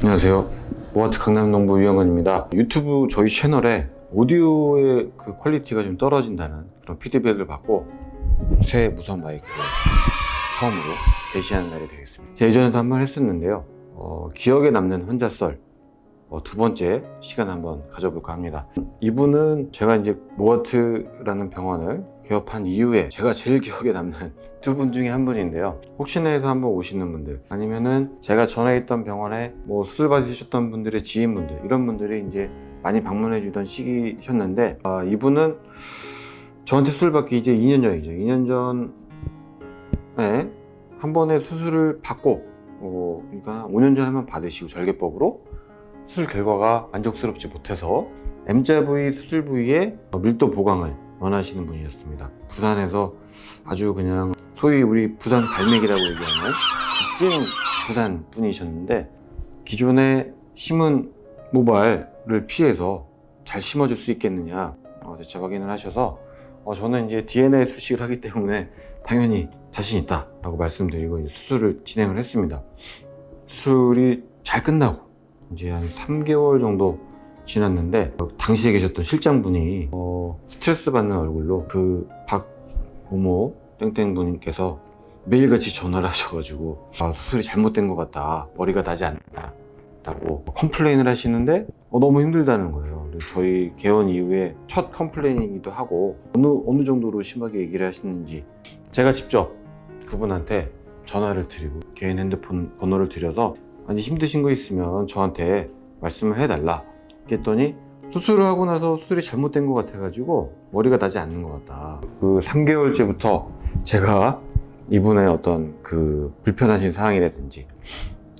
안녕하세요. 모아트 강남농부 유영건입니다. 유튜브 저희 채널에 오디오의 그 퀄리티가 좀 떨어진다는 그런 피드백을 받고 새 무선 마이크를 처음으로 게시하는 날이 되겠습니다. 예전에도 한 번 했었는데요. 어, 기억에 남는 혼자썰 어, 두 번째 시간 한번 가져볼까 합니다. 이분은 제가 이제 모아트라는 병원을 개업한 이후에 제가 제일 기억에 남는 두 분 중에 한 분인데요. 혹시나 해서 한번 오시는 분들 아니면은 제가 전에 있던 병원에 뭐 수술 받으셨던 분들의 지인분들 이런 분들이 이제 많이 방문해 주던 시기셨는데 아, 이분은 저한테 수술 받기 이제 2년 전이죠. 2년 전에 한 번에 수술을 받고 어, 그러니까 5년 전에 한번 받으시고 절개법으로 수술 결과가 만족스럽지 못해서 M자 부위 수술 부위에 밀도 보강을 원하시는 분이셨습니다. 부산에서 아주 그냥 소위 우리 부산 갈매기라고 얘기하는 찐 부산 분이셨는데 기존에 심은 모발을 피해서 잘 심어줄 수 있겠느냐 어, 대체 확인을 하셔서 어, 저는 이제 DNA 수식을 하기 때문에 당연히 자신 있다라고 말씀드리고 수술을 진행을 했습니다. 수술이 잘 끝나고 이제 한 3개월 정도 지났는데 어, 당시에 계셨던 실장분이 어, 스트레스 받는 얼굴로 그 박모모 땡땡 분께서 매일같이 전화를 하셔가지고 아, 수술이 잘못된 것 같다. 머리가 나지 않는다 라고 컴플레인을 하시는데 어, 너무 힘들다는 거예요. 저희 개원 이후에 첫 컴플레인이기도 하고 어느, 어느 정도로 심하게 얘기를 하시는지 제가 직접 그분한테 전화를 드리고 개인 핸드폰 번호를 드려서 아니 힘드신 거 있으면 저한테 말씀을 해달라 했더니 수술을 하고 나서 수술이 잘못된 것 같아가지고 머리가 나지 않는 것 같다. 그 3개월째부터 제가 이분의 어떤 그 불편하신 상황이라든지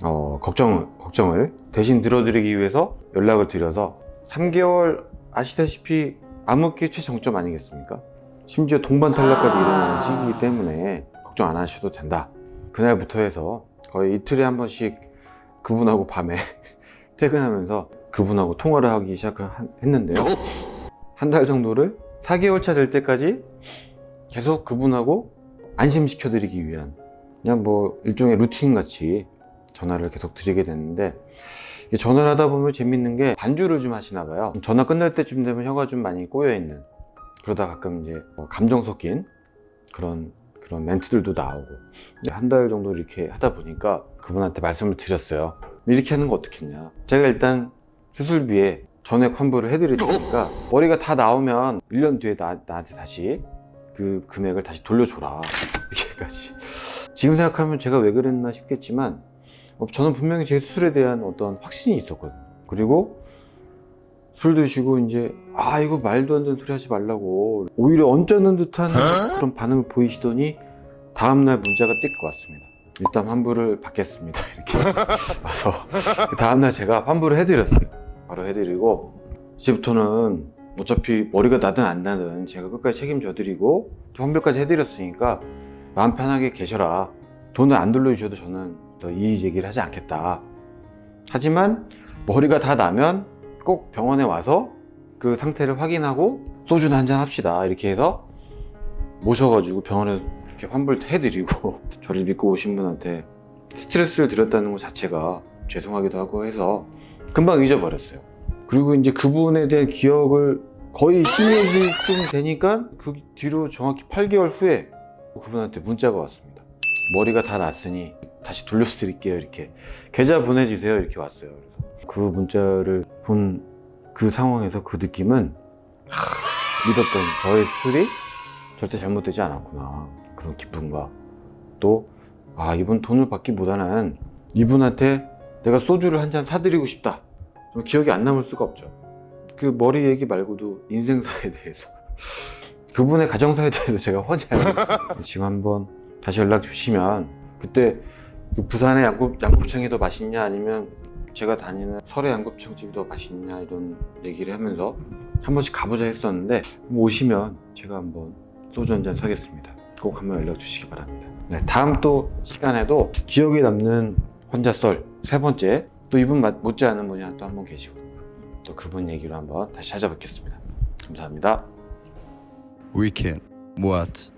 어, 걱정, 걱정을 대신 들어드리기 위해서 연락을 드려서 3개월 아시다시피 암흑기 최정점 아니겠습니까? 심지어 동반 탈락까지 일어나는 시기이기 때문에 걱정 안 하셔도 된다. 그날부터 해서 거의 이틀에 한 번씩 그분하고 밤에 퇴근하면서 그분하고 통화를 하기 시작했는데요. 한 달 정도를 4개월 차 될 때까지 계속 그분하고 안심시켜드리기 위한 그냥 뭐 일종의 루틴 같이 전화를 계속 드리게 됐는데 전화를 하다 보면 재밌는 게 반주를 좀 하시나 봐요. 전화 끝날 때쯤 되면 혀가 좀 많이 꼬여 있는 그러다 가끔 이제 뭐 감정 섞인 그런 그런 멘트들도 나오고 한 달 정도 이렇게 하다 보니까 그분한테 말씀을 드렸어요. 이렇게 하는 거 어떻겠냐. 제가 일단 수술비에 전액 환불을 해드릴 테니까 머리가 다 나오면 1년 뒤에 나, 나한테 다시 그 금액을 다시 돌려줘라. 이렇게까지. 지금 생각하면 제가 왜 그랬나 싶겠지만 어, 저는 분명히 제 수술에 대한 어떤 확신이 있었거든요. 그리고 술 드시고 이제 아 이거 말도 안 되는 소리 하지 말라고 오히려 언짢은 듯한 그런 반응을 보이시더니 다음날 문자가 뛸것 같습니다. 일단 환불을 받겠습니다. 이렇게 와서 그 다음날 제가 환불을 해드렸어요. 바로 해드리고 이제부터는 어차피 머리가 나든 안 나든 제가 끝까지 책임져 드리고 또 환불까지 해드렸으니까 마음 편하게 계셔라. 돈을 안 돌려주셔도 저는 더 이의 제기를 하지 않겠다. 하지만 머리가 다 나면 꼭 병원에 와서 그 상태를 확인하고 소주나 한잔 합시다. 이렇게 해서 모셔가지고 병원에 이렇게 환불해드리고 저를 믿고 오신 분한테 스트레스를 드렸다는 것 자체가 죄송하기도 하고 해서 금방 잊어버렸어요. 그리고 이제 그분에 대한 기억을 거의 10년쯤 되니까 그 뒤로 정확히 8개월 후에 그분한테 문자가 왔습니다. 머리가 다 났으니 다시 돌려드릴게요. 이렇게 계좌 보내주세요. 이렇게 왔어요. 그래서 그 문자를 본 그 상황에서 그 느낌은 하, 믿었던 저의 수술이 절대 잘못되지 않았구나. 그런 기쁨과 또, 아, 이분 돈을 받기보다는 이분한테 내가 소주를 한 잔 사드리고 싶다. 좀 기억이 안 남을 수가 없죠. 그 머리 얘기 말고도 인생사에 대해서. 그분의 가정사에 대해서 제가 알고 있어요. 지금 한번 다시 연락 주시면 그때 그 부산의 양곱, 양곱창이 더 맛있냐 아니면 제가 다니는 설의 양곱창집이 더 맛있냐 이런 얘기를 하면서 한 번씩 가보자 했었는데 뭐 오시면 제가 한번 소주 한 잔 사겠습니다. 꼭 한번 연락 주시기 바랍니다. 네, 다음 또 시간에도 기억에 남는 환자 썰 세 번째 또 이분 맞- 못지않은 분이 또 한 분 계시고 또 그분 얘기로 한번 다시 찾아뵙겠습니다. 감사합니다. Weekend. What?